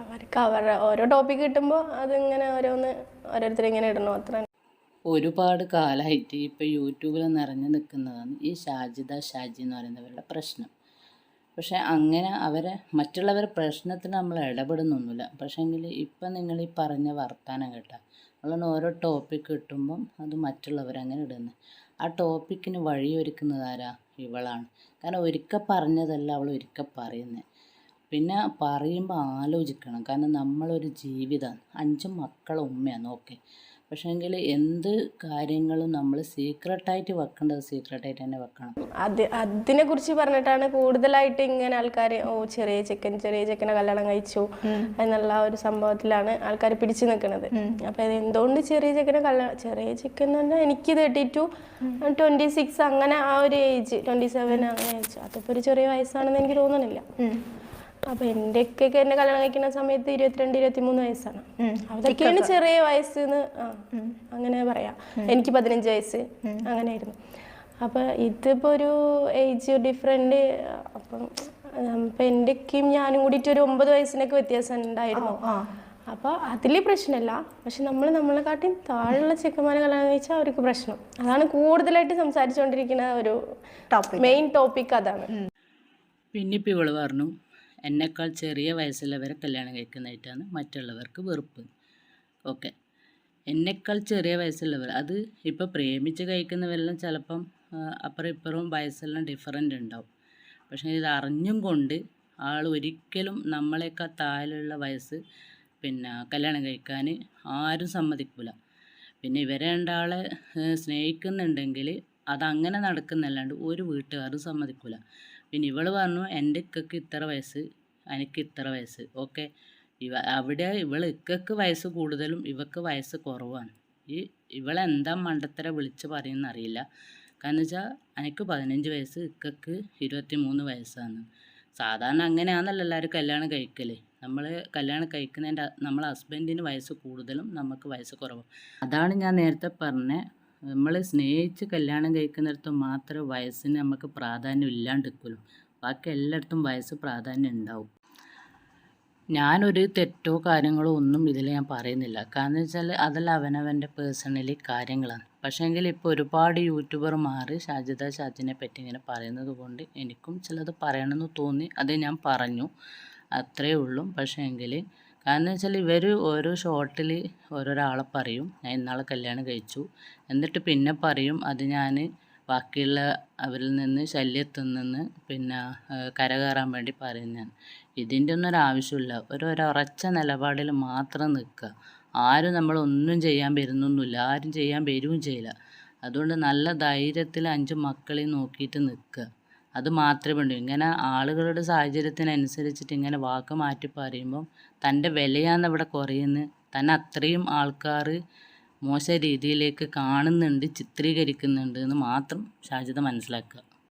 അവർക്ക് അവരുടെ ഓരോ ടോപ്പിക് കിട്ടുമ്പോൾ അതിങ്ങനെ ഓരോന്ന് ഓരോരുത്തർ ഇങ്ങനെ ഇടണം അത്ര ഒരുപാട് കാലമായിട്ട് ഇപ്പോൾ യൂട്യൂബിൽ നിറഞ്ഞു നിൽക്കുന്നതാണ് ഈ ഷാജിദ ഷാജി എന്ന് പറയുന്നവരുടെ പ്രശ്നം. പക്ഷേ അങ്ങനെ അവരെ മറ്റുള്ളവരുടെ പ്രശ്നത്തിന് നമ്മൾ ഇടപെടുന്നൊന്നുമില്ല. പക്ഷേങ്കിൽ ഇപ്പം നിങ്ങൾ ഈ പറഞ്ഞ വർത്താനം കേട്ടാ അതുകൊണ്ട് ഓരോ ടോപ്പിക് കിട്ടുമ്പം അത് മറ്റുള്ളവരങ്ങനെ ഇടുന്നത് ആ ടോപ്പിക്കിന് വഴിയൊരുക്കുന്നതാരാ ഇവളാണ്. കാരണം ഒരിക്കൽ പറഞ്ഞതല്ല അവൾ ഒരിക്കൽ പറയുന്നത് പിന്നെ പറയുമ്പോൾ ആലോചിക്കണം. കാരണം നമ്മളൊരു ജീവിതമാണ് അഞ്ച് മക്കളെ ഉമ്മയാണ്. ഓക്കെ. പക്ഷേങ്കിൽ എന്ത് കാര്യങ്ങളും നമ്മൾ സീക്രട്ടായിട്ട് വെക്കേണ്ടത് സീക്രട്ടായിട്ട് തന്നെ വെക്കണം. അത് അതിനെ കുറിച്ച് പറഞ്ഞിട്ടാണ് കൂടുതലായിട്ട് ഇങ്ങനെ ആൾക്കാർ ഓ ചെറിയ ചെക്കൻ ചെറിയ ചെക്കനെ കല്യാണം കഴിച്ചു എന്നുള്ള ഒരു സംഭവത്തിലാണ് ആൾക്കാർ പിടിച്ചു നിൽക്കുന്നത് അപ്പം എന്തുകൊണ്ട് ചെറിയ ചെക്കനെ കല്യാണം ചെറിയ ചെക്കൻ എന്ന് പറഞ്ഞാൽ എനിക്ക് തേർട്ടി ടു ട്വന്റി സിക്സ് അങ്ങനെ ആ ഒരു ഏജ് ട്വന്റി സെവൻ അങ്ങനെ ഏജ് അതിപ്പോ ഒരു ചെറിയ വയസ്സാണെന്ന് എനിക്ക് തോന്നുന്നില്ല അപ്പൊ എന്റെ ഒക്കെ എന്നെ കല്യാണം കഴിക്കുന്ന സമയത്ത് ഇരുപത്തിരണ്ട് ഇരുപത്തിമൂന്ന് വയസ്സാണ്. അതൊക്കെയാണ് ചെറിയ വയസ്സ് അങ്ങനെ പറയാം. എനിക്ക് പതിനഞ്ച് വയസ്സ്. അങ്ങനെയായിരുന്നു. അപ്പൊ ഇതിപ്പോ ഒരു ഏജ് ഡിഫറെന്റ് അപ്പം ഇപ്പൊ ഒക്കെയും ഞാനും കൂടിയിട്ട് ഒരു ഒമ്പത് വയസ്സിനൊക്കെ വ്യത്യാസം ഉണ്ടായിരുന്നു. അപ്പൊ അതിൽ പ്രശ്നമല്ല പക്ഷെ നമ്മൾ നമ്മളെക്കാട്ടി താഴെയുള്ള ചെക്കന്മാരെ കല്യാണം കഴിച്ചാൽ അവർക്ക് പ്രശ്നം. അതാണ് കൂടുതലായിട്ട് സംസാരിച്ചുകൊണ്ടിരിക്കുന്ന ഒരു മെയിൻ ടോപ്പിക് അതാണ്. പിന്നെ ഇപ്പോൾ ഇവൾ പറഞ്ഞു എന്നെക്കാൾ ചെറിയ വയസ്സുള്ളവരെ കല്യാണം കഴിക്കുന്നതായിട്ടാണ് മറ്റുള്ളവർക്ക് വെറുപ്പ്. ഓക്കെ. എന്നെക്കാൾ ചെറിയ വയസ്സുള്ളവർ അത് ഇപ്പോൾ പ്രേമിച്ച് കഴിക്കുന്നവരെല്ലാം ചിലപ്പം അപ്പുറം ഇപ്പുറവും വയസ്സെല്ലാം ഡിഫറന്റ് ഉണ്ടാവും. പക്ഷേ ഇത് അറിഞ്ഞും കൊണ്ട് ആൾ ഒരിക്കലും നമ്മളെക്കാൾ താഴെയുള്ള വയസ്സ് പിന്നെ കല്യാണം കഴിക്കാൻ ആരും സമ്മതിക്കില്ല പിന്നെ ഇവരെ രണ്ടാളെ സ്നേഹിക്കുന്നുണ്ടെങ്കിൽ അതങ്ങനെ നടക്കുന്നല്ലാണ്ട് ഒരു വീട്ടുകാരും സമ്മതിക്കില്ല പിന്നെ ഇവൾ പറഞ്ഞു എന്റെ ഇക്കക്ക് ഇത്ര വയസ്സ് എനിക്ക് ഇത്ര വയസ്സ്. ഓക്കെ? ഇവ അവിടെ ഇവൾ ഇക്കക്ക് വയസ്സ് കൂടുതലും ഇവക്ക് വയസ്സ് കുറവാണ്. ഈ ഇവളെന്താ മണ്ടത്തര വിളിച്ച് പറയുന്ന അറിയില്ല. കാരണം വെച്ചാൽ എനിക്ക് പതിനഞ്ച് വയസ്സ് ഇക്കക്ക് ഇരുപത്തി മൂന്ന് വയസ്സാണ്. സാധാരണ അങ്ങനെയാണല്ലോ എല്ലാവരും കല്യാണം കഴിക്കൽ. നമ്മൾ കല്യാണം കഴിക്കുന്നതിന്റെ നമ്മളെ ഹസ്ബൻഡിന് വയസ്സ് കൂടുതലും നമുക്ക് വയസ്സ് കുറവും. അതാണ് ഞാൻ നേരത്തെ പറഞ്ഞ. നമ്മൾ സ്നേഹിച്ച് കല്യാണം കഴിക്കുന്നിടത്ത് മാത്രമേ വയസ്സിന് നമുക്ക് പ്രാധാന്യം ഇല്ലാണ്ടിരിക്കുള്ളൂ ബാക്കി എല്ലായിടത്തും വയസ്സ് പ്രാധാന്യം ഉണ്ടാവും. ഞാനൊരു തെറ്റോ കാര്യങ്ങളോ ഒന്നും ഇതിൽ ഞാൻ പറയുന്നില്ല. കാരണം വെച്ചാൽ അതെല്ലാം അവനവന്റെ പേഴ്സണലി കാര്യങ്ങളാണ്. പക്ഷേ എങ്കിൽ ഇപ്പോൾ ഒരുപാട് യൂട്യൂബർ മാറി ഷാജിദ ഷാജിനെ പറ്റി ഇങ്ങനെ പറയുന്നത് കൊണ്ട് എനിക്കും ചിലത് പറയണമെന്ന് തോന്നി. അത് ഞാൻ പറഞ്ഞു. അത്രയേ ഉള്ളൂ. പക്ഷേങ്കിൽ കാരണം വെച്ചാൽ ഇവർ ഓരോ ഷോട്ടിൽ ഓരോരാളെ പറയും. ഞാൻ ഇന്നാളെ കല്യാണം കഴിച്ചു. എന്നിട്ട് പിന്നെ പറയും അത് ഞാൻ ബാക്കിയുള്ള അവരിൽ നിന്ന് ശല്യത്തിൽ നിന്ന് പിന്നെ കരകയറാൻ വേണ്ടി പറയുന്നതാണ്. ഇതിന്റെ ഒന്നും ഒരാവശ്യമില്ല ഒരു ഒരു നിലപാടിൽ മാത്രം നിൽക്കുക. ആരും നമ്മളൊന്നും ചെയ്യാൻ വരുന്നൊന്നുമില്ല. ആരും ചെയ്യാൻ വരികയും ചെയ്യില്ല. അതുകൊണ്ട് നല്ല ധൈര്യത്തിൽ അഞ്ച് മക്കളെ നോക്കിയിട്ട് നിൽക്കുക. അത് മാത്രമേ വേണ്ടൂ ഇങ്ങനെ ആളുകളുടെ സാഹചര്യത്തിനനുസരിച്ചിട്ട് ഇങ്ങനെ വാക്ക് മാറ്റി പറയുമ്പം തന്റെ വിലയാണ് ഇവിടെ കുറയുന്നത്. തന്നെ അത്രയും ആൾക്കാർ മോശ രീതിയിലേക്ക് കാണുന്നുണ്ട് ചിത്രീകരിക്കുന്നുണ്ട് എന്ന് മാത്രം ഷാജിദ മനസ്സിലാക്കുക.